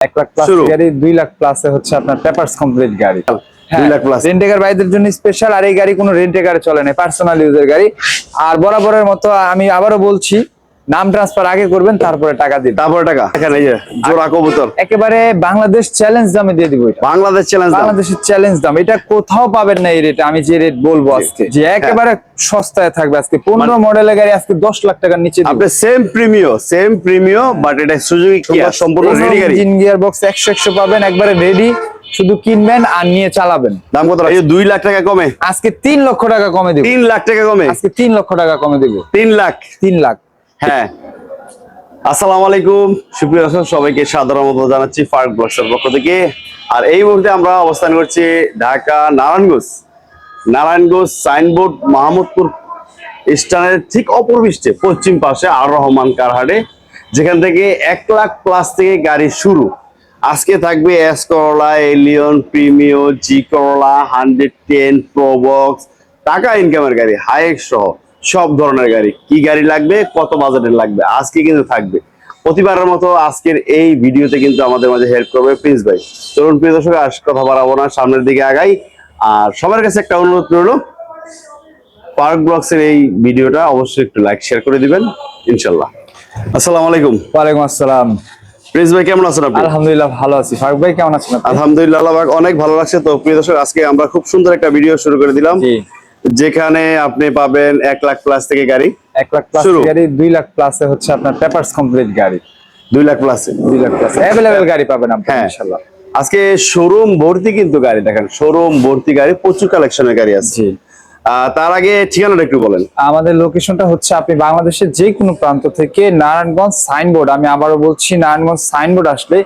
এক লাখ প্লাস গাড়ি দুই লাখ প্লাসে হচ্ছে আপনার পেপারস কমপ্লিট গাড়ি। ভাইদের জন্য স্পেশাল আর এই গাড়ি কোনো গাড়ি চলে না পার্সোনাল ইউজের গাড়ি। আর বরাবরের মতো আমি আবারও বলছি নাম ট্রান্সফার আগে করবেন তারপরে টাকা দিবেন। তারপরে টাকা। এখানে এই যে জোড়া কবুতর। একেবারে বাংলাদেশ চ্যালেঞ্জ দামে দিয়ে দিব এটা। বাংলাদেশ চ্যালেঞ্জ বাংলাদেশের চ্যালেঞ্জ দাম। এটা কোথাও পাবেন না এই রেট আমি যে রেট বলব আজকে। যে একেবারে সস্তায় থাকবে আজকে। পনেরো মডেলের গাড়ি আজকে দশ লাখ টাকার নিচে দিব। আপনি same Premio same Premio but এটা সুযোগী কি সম্পূর্ণ রেডি গাড়ি। ইঞ্জিন গিয়ার বক্স একশো একশো পাবেন একবারে রেডি শুধু কিনবেন আর নিয়ে চালাবেন। দাম কত এই দুই লাখ টাকা কমে। আজকে তিন লক্ষ টাকা কমে দিব। তিন লাখ টাকা কমে। আজকে তিন লক্ষ টাকা কমে দিব। তিন লাখ। তিন লাখ। হ্যাঁ। আসসালামু আলাইকুম। সুপ্রিয় দর্শক, সবাইকে সাধারণত জানাচ্ছি ফার্ক ব্লগসের পক্ষ থেকে। আর এই মুহূর্তে আমরা অবস্থান করছি ঢাকা নারায়ণগঞ্জ। নারায়ণগঞ্জ সাইনবোর্ড মাহমুদপুর স্টানের ঠিক অপরপৃষ্ঠে পশ্চিম পাশে আর রহমান কারহাটে, যেখান থেকে এক লাখ প্লাস থেকে গাড়ি শুরু। আজকে থাকবে এস করলা, এলিয়ন প্রিমিও জি করলা, হান্ড্রেড টেন প্রোবক্স টাকা ইনকামের গাড়ি, হাইক সহ। সব ধরনের গাড়ি। কি গাড়ি লাগবে কত বাজেটের লাগবে আজকে কিন্তু থাকবে। প্রতিবারের মতো আজকের এই ভিডিওতে কিন্তু আমাদের মাঝে হেল্প করবে প্রিন্স ভাই। চলুন প্রিয় দর্শক আর কথা বাড়াবো না সামনের দিকে আগাই। আর সবার কাছে একটা অনুরোধ রইল পার্ক ব্লগসের এই ভিডিওটা অবশ্যই একটু লাইক শেয়ার করে দিবেন ইনশাল্লাহ আসসালামু আলাইকুম। ওয়ালাইকুম আসসালাম। প্রিন্স ভাই কেমন আছেন আপনি? আলহামদুলিল্লাহ ভালো আছি। ফারুক ভাই কেমন আছেন আপনি? আলহামদুলিল্লাহ অনেক ভালো লাগছে। তো প্রিয় দর্শক আজকে আমরা খুব সুন্দর একটা ভিডিও শুরু করে দিলাম। জি। যেখানে আপনি পাবেন এক লাখ প্লাস থেকে গাড়ি। এক লাখ প্লাস গাড়ি দুই লাখ প্লাসে হচ্ছে আপনার পেপারস কমপ্লিট গাড়ি। দুই লাখ প্লাস দুই লাখ প্লাস অ্যাভেলেবেল গাড়ি পাবেন আপনি হ্যাঁ। ইনশাল্লাহ আজকে শোরুম ভর্তি কিন্তু গাড়ি দেখেন শোরুম ভর্তি গাড়ি প্রচুর কালেকশনের গাড়ি আছে। তার আগে ঠিকানাটা একটু বলেন। আমাদের লোকেশনটা হচ্ছে আপনি বাংলাদেশের যে কোনো প্রান্ত থেকে নারায়ণগঞ্জ সাইনবোর্ড আমি আবারও বলছি নারায়ণগঞ্জ সাইনবোর্ড আসলে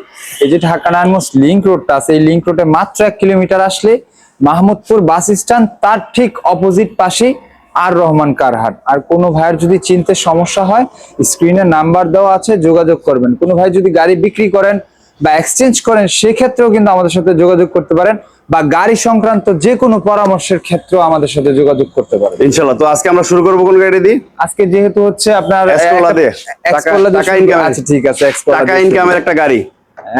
এই যে ঢাকা নারায়ণগঞ্জ লিংক রোডটা আছে এই লিংক রোডে মাত্র এক কিলোমিটার আসলে মাহমুদপুর বাস স্ট্যান্ড তার ঠিক অপোজিট পাশে আর রহমান কারহাট। আর কোনো ভাইয়ের যদি চিনতে সমস্যা হয় স্ক্রিনে নাম্বার দেওয়া আছে যোগাযোগ করবেন। কোনো ভাই যদি গাড়ি বিক্রি করেন বা এক্সচেঞ্জ করেন সেক্ষেত্রেও কিন্তু আমাদের সাথে যোগাযোগ করতে পারেন বা গাড়ি সংক্রান্ত যে কোনো পরামর্শের ক্ষেত্রেও আমাদের সাথে যোগাযোগ করতে পারেন। ইনশাল্লাহ তো আজকে আমরা শুরু করব কোন গাড়ি দিয়ে? আজকে যেহেতু হচ্ছে আপনার। টাকা- টাকা আচ্ছা ঠিক আছে টাকা ইনকামের একটা গাড়ি।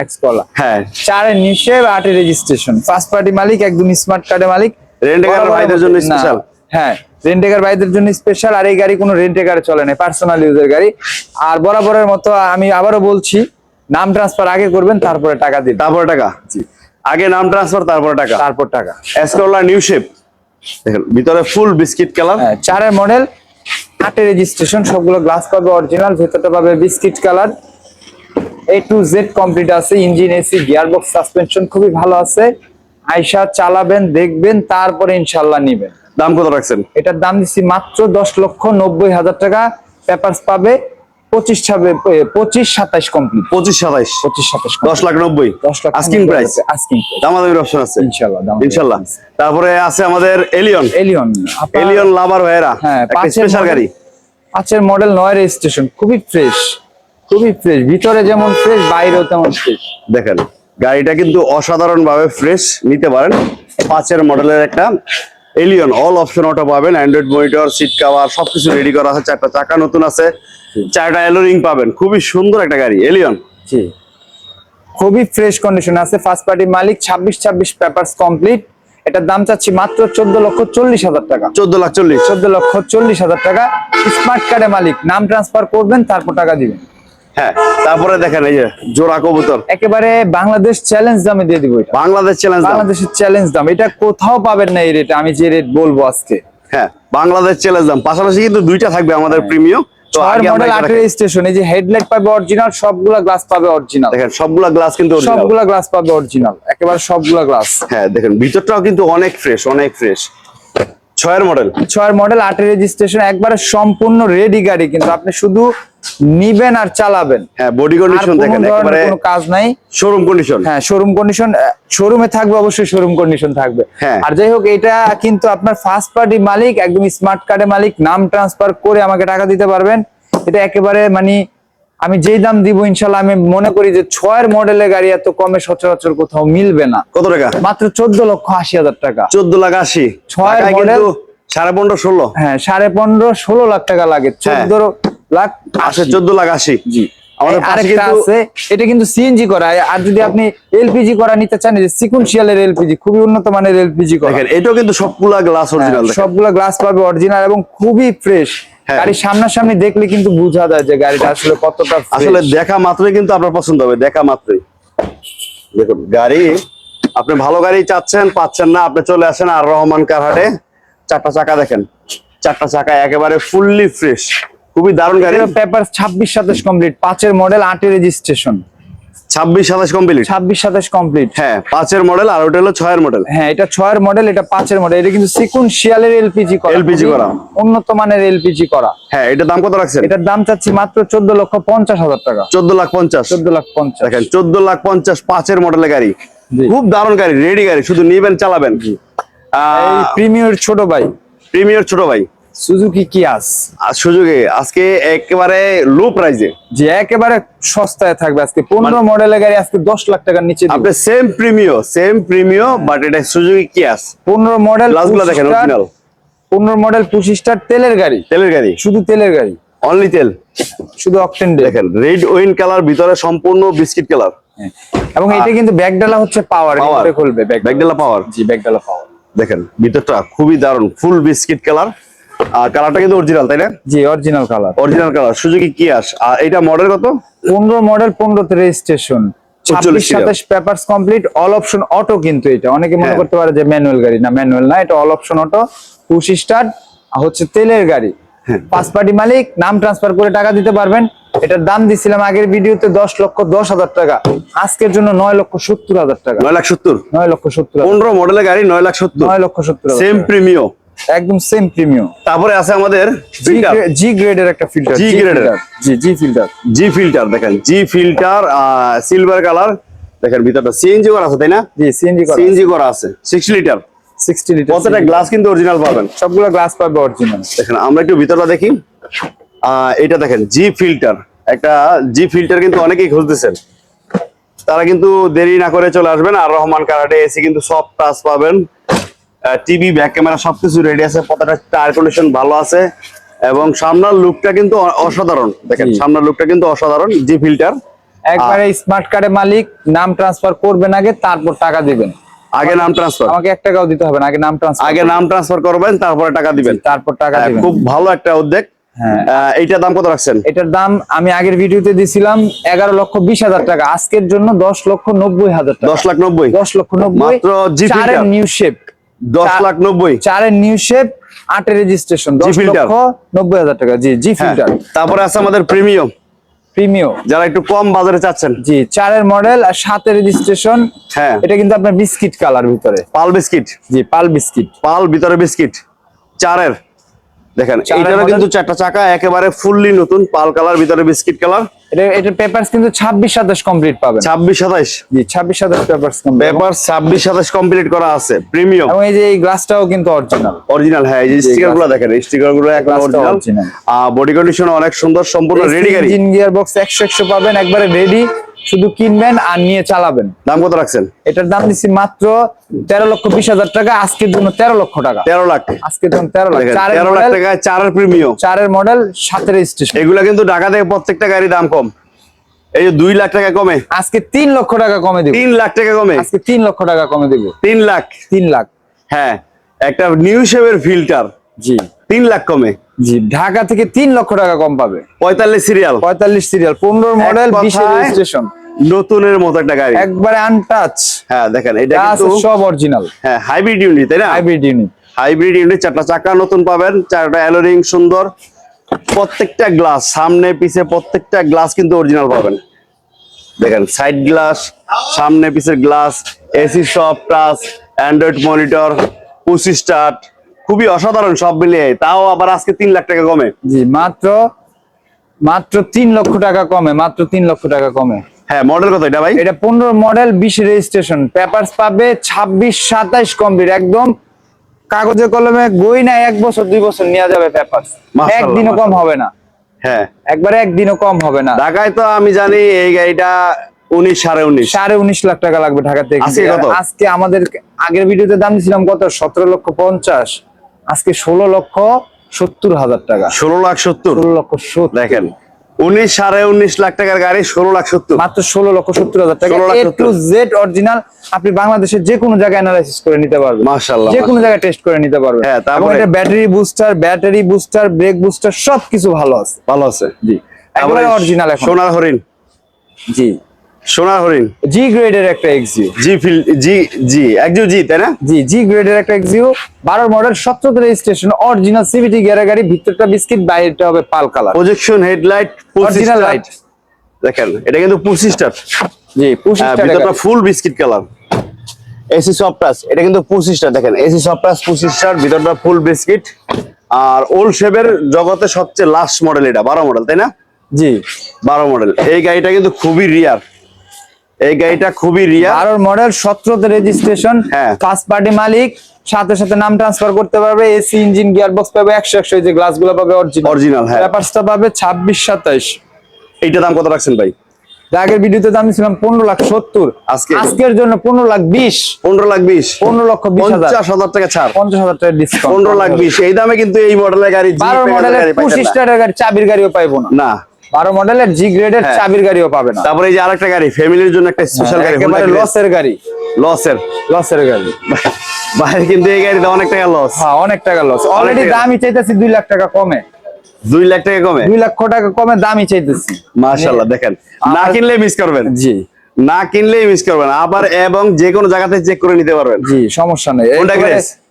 এক্সকোলা হ্যাঁ। চারের নিচে আটে রেজিস্ট্রেশন ফার্স্ট পার্টি মালিক একদম স্মার্ট কার্ডের মালিক। রেন্টেকার ভাইদের জন্য স্পেশাল হ্যাঁ। রেন্টেকার ভাইদের জন্য স্পেশাল আর এই গাড়ি কোনো রেন্টেকারে চলে না। পার্সোনাল ইউজের গাড়ি। আর বরাবরের মতো আমি আবারও বলছি নাম ট্রান্সফার আগে করবেন তারপরে টাকা দিবেন। তারপরে টাকা? আগে নাম ট্রান্সফার তারপরে টাকা? তারপর টাকা। এসকোলা নিউ শেপ দেখেন ভিতরে ফুল বিস্কিট কালার হ্যাঁ চারের মডেল আটে রেজিস্ট্রেশন সবগুলো গ্লাস পাবে অরিজিনাল ভেতরটা পাবে biscuit colour A to Z complete আছে ইঞ্জিন এসি গিয়ারবক্স সাসপেনশন খুবই ভালো আছে। আইসা চালাবেন দেখবেন তারপরে ইনশাল্লাহ নিবেন। দাম কত রাখছেন? এটার দাম দিচ্ছি মাত্র দশ লক্ষ নব্বই হাজার টাকা। পেপারস পাবে পঁচিশ ছাবে পঁচিশ কমপ্লিট পঁচিশ পঁচিশ সাতাইশ দশ লাখ নব্বই। দশ লাখ আস্কিং প্রাইস আস্কিং দামাদামির অপশন আছে। ইনশাল্লাহ ইনশাল্লাহ তারপরে আছে আমাদের এলিয়ন এলিয়ন এলিয়ন লাভার ভাইয়েরা হ্যাঁ, স্পেশাল গাড়ি। পাঁচের মডেল নয় রেজিস্ট্রেশন খুবই ফ্রেশ খুবই ফ্রেশ ভিতরে যেমন ফ্রেশ বাইরেও তেমন ফ্রেশ দেখেন গাড়িটা কিন্তু অসাধারণ ভাবে ফ্রেশ নিতে পারেন। পাঁচের মডেলের একটা এলিয়ন অল অপশন অটো পাবেন। অ্যান্ড্রয়েড মনিটর সিট কাভার সবকিছু রেডি করা আছে। চারটা চাকা নতুন আছে। চারটা এলোরিং পাবেন। খুবই সুন্দর একটা গাড়ি এলিয়ন জি। খুবই ফ্রেশ কন্ডিশন আছে। ফার্স্ট পার্টি মালিক ছাব্বিশ ছাব্বিশ পেপারস কমপ্লিট এটার দাম চাচ্ছি মাত্র চোদ্দ লক্ষ চল্লিশ হাজার টাকা। চোদ্দ লাখ চল্লিশ। চোদ্দ লক্ষ চল্লিশ হাজার টাকা। স্মার্ট কার্ডে মালিক নাম ট্রান্সফার করবেন তারপর টাকা দিবেন। হ্যাঁ তারপরে দেখেন এই যে জোড়া কবুতর। একেবারে বাংলাদেশ চ্যালেঞ্জ দামে দিয়ে দিব এটা। বাংলাদেশ চ্যালেঞ্জ বাংলাদেশের চ্যালেঞ্জ দাম। এটা কোথাও পাবেন না এই রেট আমি যে রেট বলব আজকে। হ্যাঁ বাংলাদেশ চ্যালেঞ্জ দাম। পাশাপাশি কিন্তু দুইটা থাকবে আমাদের প্রিমিয় তো ছয়ের আগে আমরা মডেল এটা আটের এই যে হেডলাইট পাবে অরিজিনাল সবগুলা গ্লাস পাবে অরিজিনাল দেখেন সবগুলা গ্লাস কিন্তু। সবগুলা গ্লাস পাবে অরিজিনাল একেবারে সবগুলা গ্লাস হ্যাঁ দেখেন ভিতরটাও কিন্তু অনেক ফ্রেশ অনেক ফ্রেশ ছয়ের মডেল ছয়ের মডেল আটের রেজিস্ট্রেশন একবারে সম্পূর্ণ রেডি গাড়ি কিন্তু আপনি শুধু নিবেন আর চালাবেন। হ্যাঁ বডি কন্ডিশন দেখেন একেবারে কোনো কাজ নাই। শোরুম কন্ডিশন হ্যাঁ শোরুম কন্ডিশন শোরুমে থাকবে অবশ্যই শোরুম কন্ডিশন থাকবে। হ্যাঁ। আর যাই হোক এটা কিন্তু আপনার ফার্স্ট পার্টি মালিক একদম স্মার্ট কার্ডে মালিক নাম ট্রান্সফার করে আমাকে টাকা দিতে পারবেন। এটা একেবারে মানে আমি যেই দাম দিব ইনশাল্লাহ আমি মনে করি যে ছয়ের মডেলের গাড়ি এত কমে সচরাচর কোথাও মিলবে না। কত টাকা? মাত্র চোদ্দ লক্ষ আশি হাজার টাকা। চোদ্দ লাখ আশি। ছয়ের। কিন্তু সাড়ে পনেরো ষোলো। হ্যাঁ সাড়ে পনেরো ষোলো লাখ টাকা লাগে। চোদ্দ লাখ আসে আশি। চোদ্দ লাখ আশি। জি। এটা কিন্তু সিএনজি করা। আর যদি আপনি এলপিজি করা নিতে চান যে এলপিজি খুবই উন্নত মানের এলপিজি করা। এটাও কিন্তু সবগুলা গ্লাস হ্যাঁ, অরিজিনাল সবগুলো গ্লাস পাবে অরিজিনাল এবং খুবই ফ্রেশ হ্যাঁ। গাড়ি সামনাসামনি দেখলে কিন্তু বোঝা যায় যে গাড়িটা আসলে কতটা আসলে দেখা মাত্রই কিন্তু আপনার পছন্দ হবে দেখা মাত্রই। দেখুন গাড়ি আপনি ভালো গাড়ি চাচ্ছেন পাচ্ছেন না আপনি চলে আসেন আর রহমান কারহাটে চারটা চাকা দেখেন চারটা চাকা একেবারে ফুললি ফ্রেশ খুবই দারুণ গাড়ি। পেপার ছাব্বিশ সাতাশ কমপ্লিট পাঁচের মডেল আটের রেজিস্ট্রেশন ছাব্বিশ সাতাশ কমপ্লিট ছাব্বিশ সাতাশ কমপ্লিট হ্যাঁ পাঁচের মডেল আর ওটা হলো ছয়ের মডেল হ্যাঁ এটা ছয়ের মডেল এটা পাঁচের মডেল এটা কিন্তু সিকুয়েন্সিয়ালের এলপিজি করা। খুবই করা। উন্নত মানের এলপিজি করা। হ্যাঁ এটার দাম কত রাখছেন? এটার দাম চাচ্ছি মাত্র চোদ্দ লক্ষ পঞ্চাশ হাজার টাকা। চোদ্দ লাখ পঞ্চাশ। চোদ্দ লাখ পঞ্চাশ। দেখেন চোদ্দ লাখ পঞ্চাশ পাঁচের মডেলের গাড়ি। খুব দারুণ গাড়ি রেডি গাড়ি। শুধু নিবেন চালাবেন। প্রিমিয়র ছোট ভাই। প্রিমিয়ার ছোট ভাই। সুজুকি কিয়াস সুযোগে আজকে একেবারে লো প্রাইজে যে একেবারে সস্তায় থাকবে আজকে। পনেরো মডেলের গাড়ি আজকে দশ লাখ টাকার নিচে আপনি same Premio same Premio but এটা সুযোগী কিয়াস পনেরো মডেল দেখেন অরিজিনাল পনেরো মডেল পঁচিশ স্টার তেলের গাড়ি। তেলের গাড়ি। শুধু তেলের গাড়ি। অনলি তেল। শুধু অকটেন দেখেন রেড ওইন কালার ভিতরে সম্পূর্ণ বিস্কিট কালার এবং এটা কিন্তু ব্যাকডালা হচ্ছে পাওয়ার। খুলবে ব্যাকডেলা পাওয়ার জি ব্যাকডালা পাওয়ার দেখেন ভিতরটা খুবই দারুণ ফুল বিস্কিট কালার আর কালারটা কিন্তু অরিজিনাল তাই না? জি original colour original colour Suzuki Ciaz আর এটা মডেল কত? পনেরো মডেল পনেরোতে রেজিস্ট্রেশন ছাব্বিশ serial। সাতাশ papers complete all option auto কিন্তু এটা। অনেকে মনে হ্যাঁ। করতে পারে যে ম্যানুয়াল গাড়ি। না ম্যানুয়াল না এটা all option auto push start হচ্ছে তেলের গাড়ি। হ্যাঁ। পাঁচ পার্টি মালিক নাম ট্রান্সফার করে টাকা দিতে পারবেন। এটার দাম দিছিলাম আগের ভিডিওতে দশ লক্ষ দশ হাজার টাকা। আজকের জন্য নয় লক্ষ সত্তর হাজার টাকা। নয় লাখ সত্তর। নয় লক্ষ সত্তর পনেরো মডেলের গাড়ি নয় লাখ সত্তর। নয় লক্ষ সত্তর সেম টাকা। একদম সেম প্রিমিয়াম তারপরে আছে আমাদের ফিল্টার জি গ্রেডের একটা ফিল্টার grade এর। জি জি ফিল্টার জি ফিল্টার দেখেন জি ফিল্টার সিলভার কালার দেখেন ভিতরটা সিএনজি করা আছে তাই না? জি সিএনজি করা সিএনজি করা আছে সিক্স লিটার 60 লিটার প্রত্যেকটা গ্লাস কিন্তু অরিজিনাল পাবেন। সবগুলো গ্লাস পাবে অরিজিনাল দেখেন আমরা একটু ভিতরটা দেখি। আহ, এটা দেখেন জি ফিল্টার একটা জি ফিল্টার কিন্তু অনেকেই খুঁজতেছেন। তারা কিন্তু দেরি না করে চলে আসবেন আর রহমান কারাটে এসি কিন্তু সব টাচ পাবেন। টিভি ব্যাক ক্যামেরা সবকিছু রেডি আছে প্রত্যেকটা টায়ার কন্ডিশন ভালো আছে এবং সামনের লুকটা কিন্তু অসাধারণ। দেখেন। সামনের লুকটা কিন্তু অসাধারণ জি ফিল্টার একবারে স্মার্ট কার্ডের মালিক নাম ট্রান্সফার করবেন আগে তারপর টাকা দিবেন। আগে নাম ট্রান্সফার আমাকে এক টাকাও দিতে হবে না আগে নাম ট্রান্সফার আগে নাম ট্রান্সফার করবেন তারপরে টাকা দিবেন। তারপর টাকা হ্যাঁ, দিবেন। খুব ভালো একটা উদ্যোগ। হ্যাঁ। এইটার দাম কত রাখছেন? এটার দাম আমি আগের ভিডিওতে দিছিলাম এগারো লক্ষ বিশ হাজার টাকা। আজকের জন্য দশ লক্ষ নব্বই হাজার টাকা। দশ লাখ নব্বই। দশ লক্ষ নব্বই। নিউ শেপ দশ লাখ নব্বই। চারের নিউ শেপ আটের রেজিস্ট্রেশন দশ ফিল্টার লক্ষ নব্বই হাজার টাকা। জি জি হ্যাঁ, ফিল্টার তারপরে আছে আমাদের প্রিমিয়াম প্রিমিও যারা একটু কম বাজারে চাচ্ছেন। জি চারের মডেল আর সাতের রেজিস্ট্রেশন হ্যাঁ। এটা কিন্তু আপনার বিস্কিট কালার ভিতরে। পাল বিস্কিট জি পাল বিস্কিট পাল ভিতরে বিস্কিট চারের। দেখেন model। কিন্তু চারটা চাকা একেবারে ফুললি নতুন পাল কালার ভিতরে বিস্কিট কালার। এটা এটার পেপারস কিন্তু ছাব্বিশ সাতাশ কমপ্লিট পাবেন। জি পেপারস কমপ্লিট করা আছে প্রিমিয়াম এবং এই যে এই গ্লাসটাও কিন্তু অরিজিনাল অরিজিনাল হ্যাঁ এই যে দেখেন একদম অরিজিনাল। বডি কন্ডিশন অনেক সুন্দর সম্পূর্ণ রেডি গাড়ি ইঞ্জিন গিয়ার বক্স পাবেন একবারে রেডি শুধু কিনবেন আর নিয়ে চালাবেন। দাম কত রাখছেন? এটার দাম দিচ্ছি মাত্র তেরো লক্ষ বিশ হাজার টাকা আজকের জন্য তেরো লক্ষ টাকা। তেরো লাখ। আজকের জন্য তেরো লাখ। তেরো লাখ টাকায় চারের প্রিমিয়াম চারের মডেল সাতের স্টেশন এগুলা কিন্তু ঢাকা থেকে প্রত্যেকটা গাড়ি দাম কম। এই যে দুই লাখ টাকা কমে। আজকে তিন লক্ষ টাকা কমে দিব। তিন লাখ টাকা কমে। আজকে তিন লক্ষ টাকা কমে দিব। তিন লাখ। তিন লাখ। হ্যাঁ একটা নিউ শেপের ফিল্টার জি। তিন লাখ কমে। জি ঢাকা থেকে তিন লক্ষ টাকা কম পাবে। পঁয়তাল্লিশ সিরিয়াল পঁয়তাল্লিশ সিরিয়াল পনেরো মডেল বিশের রেজিস্ট্রেশন নতুনের মতো একটা গাড়ি। একবারে আনটাচ হ্যাঁ দেখেন এটা কিন্তু সব অরিজিনাল হ্যাঁ হাইব্রিড ইউনিট তাই না? হাইব্রিড ইউনিট হাইব্রিড ইউনিট চারটা চাকা নতুন পাবেন চারটা অ্যালোরিং সুন্দর। প্রত্যেকটা গ্লাস সামনে পিছে প্রত্যেকটা গ্লাস কিন্তু অরিজিনাল পাবেন। দেখেন সাইড গ্লাস সামনে পিছের গ্লাস এসি সব touch Android monitor push start খুবই অসাধারণ সব মিলিয়ে। তাও আবার আজকে তিন লাখ টাকা কমে। জি মাত্র মাত্র তিন লক্ষ টাকা কমে মাত্র তিন লক্ষ টাকা কমে। হ্যাঁ মডেল কত এটা ভাই? এটা পনেরো মডেল বিশ রেজিস্ট্রেশন পেপারস পাবে ছাব্বিশ সাতাইশ কমপ্লিট একদম কাগজে কলমে গই না এক বছর দুই বছর নেওয়া যাবে পেপারস একদিনও কম হবে না। হ্যাঁ। একবারে একদিনও কম হবে না। ঢাকায় তো আমি জানি এই গাড়িটা উনিশ সাড়ে উনিশ। সাড়ে উনিশ লাখ টাকা লাগবে ঢাকা থেকে। আজকে আমাদের আগের ভিডিওতে দাম দিয়েছিলাম কত? সতেরো লক্ষ পঞ্চাশ। আজকে ষোলো লক্ষ সত্তর হাজার টাকা। ষোলো লাখ সত্তর। ষোলো লক্ষ দেখেন উনিশ সাড়ে উনিশ লাখ টাকার গাড়ি ষোলো লাখ সত্তর। মাত্র ষোলো লক্ষ সত্তর হাজার টাকা। এ টু জেড অরিজিনাল আপনি বাংলাদেশের যে কোনো জায়গায় অ্যানালাইসিস করে নিতে পারবেন। মাশাআল্লাহ, যে কোনো জায়গায় টেস্ট করে নিতে পারবেন। হ্যাঁ, তারপরে? এটা battery booster battery booster brake booster সবকিছু ভালো আছে। ভালো আছে। জি। একেবারে অরিজিনাল এখন। সোনার হরিণ। জি। সোনার হরিণ জি গ্রেডের একটা এক্সিও জি ফিল জি জি একজন জি তাই না? জি জি গ্রেডের একটা এক্সিও বারো মডেল সতেরো রেজিস্ট্রেশন অরিজিনাল সিভিটি গিয়ারের গাড়ি ভিতরটা বিস্কিট বাইরেটা হবে pearl colour projection headlight original light দেখেন এটা কিন্তু পঁচিশটার জি পঁচিশ হ্যাঁ, ভিতরটা full biscuit colour AC soft touch এটা কিন্তু পঁচিশটা দেখেন এসি সফট টাচ পঁচিশটার ভিতরটা ফুল বিস্কিট আর ওল্ড শেপের জগতে সবচেয়ে লাস্ট মডেল এটা বারো মডেল তাই না? জি বারো মডেল এই গাড়িটা কিন্তু খুবই রিয়ার এই গাড়িটা খুবই রিয়ার বারোর মডেল সতেরোতে রেজিস্ট্রেশন হ্যাঁ। ফার্স্ট পার্টি মালিক সাথে সাথে নাম ট্রান্সফার করতে পারবে এসি ইঞ্জিন গিয়ার বক্স পাবে একশো একশো যে গ্লাসগুলো পাবে অরিজিনাল Original, হ্যাঁ। পেপারসটা পাবে ছাব্বিশ সাতাইশ। এইটা দাম কত রাখছেন ভাই? আগের ভিডিওতে দাম ছিলাম পনেরো লাখ সত্তর। আজকে? আজকের জন্য পনেরো লাখ বিশ। পনেরো লাখ বিশ? পনেরো লক্ষ পঞ্চাশ হাজার টাকা ছাড়। পঞ্চাশ হাজার টাকা ডিসকাউন্ট পনেরো লাখ বিশ। এই দামে কিন্তু এই মডেলের গাড়ি বারো মডেলের পঁচিশ টাকার গাড়ি চাবির গাড়িও পাইবো না। না। বারো মডেলের জি গ্রেডের হ্যাঁ। চাবির গাড়িও পাবে না। তারপরে এই যে আরেকটা গাড়ি ফ্যামিলির জন্য একটা স্পেশাল গাড়ি একেবারে লসের গাড়ি। লসের লসের গাড়ি। বাইরে কিন্তু এই গাড়িতে অনেক টাকা লস হ্যাঁ অনেক টাকা লস অলরেডি দামই চাইতেছি দুই লাখ টাকা কমে। দুই লাখ টাকা কমে? দুই লক্ষ টাকা কমে দামই চাইতেছি। মাশাল্লাহ দেখেন। না কিনলে মিস করবেন। জি। না কিনলেই মিস করবেন। আবার এবং যে কোনো জায়গাতে চেক করে নিতে পারবেন। জি সমস্যা নেই?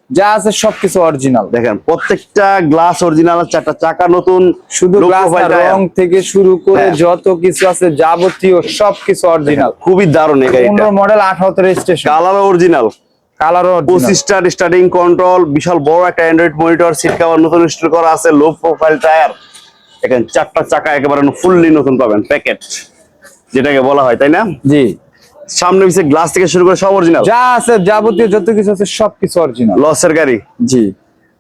যা আছে সবকিছু অরিজিনাল দেখেন প্রত্যেকটা গ্লাস অরিজিনাল চারটা চাকা নতুন শুধু গ্লাস রং থেকে শুরু করে হ্যাঁ। যত কিছু আছে যাবতীয় সবকিছু অরিজিনাল খুবই দারুণ এই গাড়িটা। পনেরো মডেল আঠারোতে রেজিস্ট্রেশন কালার অরিজিনাল পঁচিশটা স্টার্টিং কন্ট্রোল বিশাল বড় একটা অ্যান্ড্রয়েড মনিটর সিট কভার নতুন ইনস্টল করা আছে লো প্রোফাইল টায়ার এখানে চারটা চাকা একেবারে ফুললি নতুন পাবেন প্যাকেট যেটাকে বলা হয় তাই না? জি। সামনে পিছিয়ে গ্লাস থেকে শুরু করে সব অরিজিনাল যা আছে যাবতীয় যত কিছু আছে সবকিছু অরিজিনাল লসের গাড়ি? জি।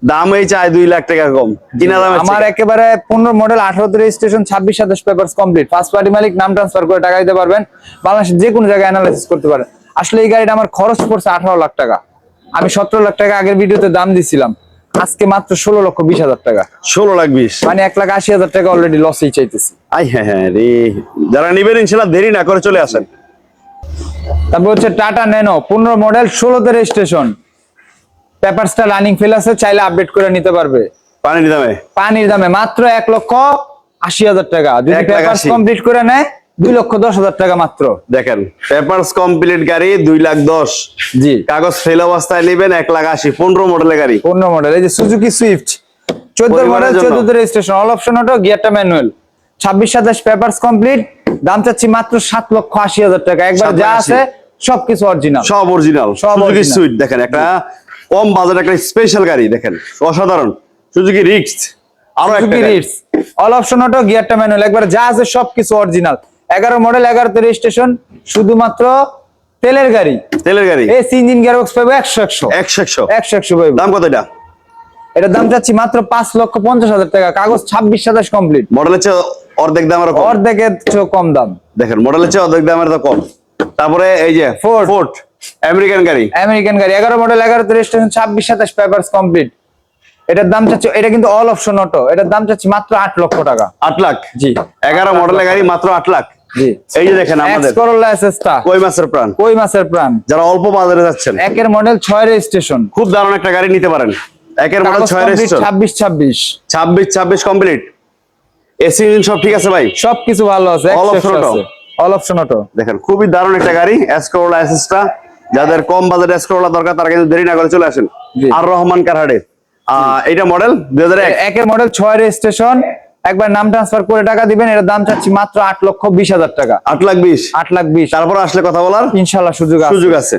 দাম এই চাই দুই লাখ টাকা কম। কিনা দাম আমার একেবারে পনেরো মডেল আঠারোতে রেজিস্ট্রেশন ছাব্বিশ সাতাশ পেপার কমপ্লিট ফার্স্ট পার্টি মালিক নাম ট্রান্সফার করে টাকা দিতে পারবেন। বাংলাদেশের যে কোনো জায়গায় অ্যানালাইসিস করতে পারেন। আসলে এই গাড়িটা আমার খরচ পড়ছে আঠারো লাখ টাকা। আমি সতেরো লাখ টাকা আগের ভিডিওতে দাম দিছিলাম। আজকে মাত্র ষোলো লক্ষ বিশ হাজার টাকা। ষোলো লাখ বিশ। মানে এক লাখ আশি হাজার টাকা অলরেডি লসেই চাইতেছি। আই হ্যাঁ হ্যাঁ রে। যারা নিবেন ইনশাল্লাহ দেরি না করে চলে আসেন। তারপর হচ্ছে টাটা ন্যানো পনেরো মডেল ষোলোতে রেজিস্ট্রেশন পেপারসটা রানিং ফেল আছে চাইলে আপডেট করে নিতে পারবে। পানির দামে? পানির দামে মাত্র এক লক্ষ আশি হাজার টাকা। যদি লাখ কমপ্লিট করে নেয় দুই লক্ষ দশ হাজার টাকা মাত্র। দেখেন পেপারস কমপ্লিট গাড়ি দুই লাখ দশ। জি। কাগজ ফেল অবস্থায় নেবেন এক লাখ আশি। পনেরো মডেলের গাড়ি। পনেরো মডেল এই যে সুজুকি সুইফট চোদ্দ মডেল। চোদ্দ রেজিস্ট্রেশন অল অপশন অটো গিয়ারটা ম্যানুয়াল ছাব্বিশ সাতাশ পেপার কমপ্লিট দাম চাচ্ছি মাত্র সাত লক্ষ আশি হাজার টাকা। একবার যা আছে সবকিছু অরিজিনাল সব অরিজিনাল সব সুইট দেখেন একটা কম বাজার একটা স্পেশাল গাড়ি দেখেন অসাধারণ। সুজুকি রিক্স আরও একটা সুজুকি অল অপশন অটো গিয়ারটা ম্যানুয়াল একবার যা আছে সবকিছু অরিজিনাল এগারো মডেল এগারোতে রেজিস্ট্রেশন শুধুমাত্র তেলের গাড়ি। তেলের গাড়ি। এস ইঞ্জিন একশো একশো। একশো একশো। একশো একশো পাবে দাম কত এটা? এটার দাম চাচ্ছি মাত্র পাঁচ লক্ষ পঞ্চাশ হাজার টাকা। কাগজ ছাব্বিশ সাতাশ কমপ্লিট মডেল চেয়ে অর্ধেক দামের অর্ধেকের কম দাম। দেখেন মডেলের চেয়ে অর্ধেক দামের তো কম। তারপরে এই যে Ford। ফোর্ট আমেরিকান গাড়ি। আমেরিকান গাড়ি এগারো মডেল এগারোতে রেজিস্ট্রেশন ছাব্বিশ সাতাশ পেপার্স কমপ্লিট এটার দাম চাচ্ছি এটা কিন্তু অল অপশন অটো এটার দাম চাচ্ছি মাত্র আট লক্ষ টাকা। আট লাখ? জি। এগারো মডেলের গাড়ি মাত্র আট লাখ। জি। এই যে দেখেন আমাদের এক্স করোলা এসএসটা কই মাসের প্রাণ? কই মাসের প্রাণ? যারা অল্প বাজারে যাচ্ছেন। একের মডেল ছয় রেজিস্ট্রেশন খুব দারুণ একটা গাড়ি নিতে পারেন। একের মডেল ছয় ছাব্বিশ ছাব্বিশ। ছাব্বিশ ছাব্বিশ কমপ্লিট এসি ইঞ্জিন সব ঠিক আছে ভাই? সবকিছু ভালো আছে? অল অপশন অটো দেখেন খুবই দারুণ একটা গাড়ি এসকোরোলা এসএসটা যাদের কম বাজারে এসকোরোলা দরকার তারা কিন্তু দেরি না করে চলে আসেন। আর রহমান কারহাডে এটা মডেল দুই হাজার এক? একের মডেল ছয় রেজিস্ট্রেশন একবার নাম ট্রান্সফার করে টাকা দিবেন এটার দাম চাচ্ছি মাত্র আট লক্ষ বিশ হাজার টাকা। আট লাখ বিশ? আট লাখ বিশ। তারপর আসলে কথা বলার ইনশাল্লাহ সুযোগ আছে। সুযোগ আছে।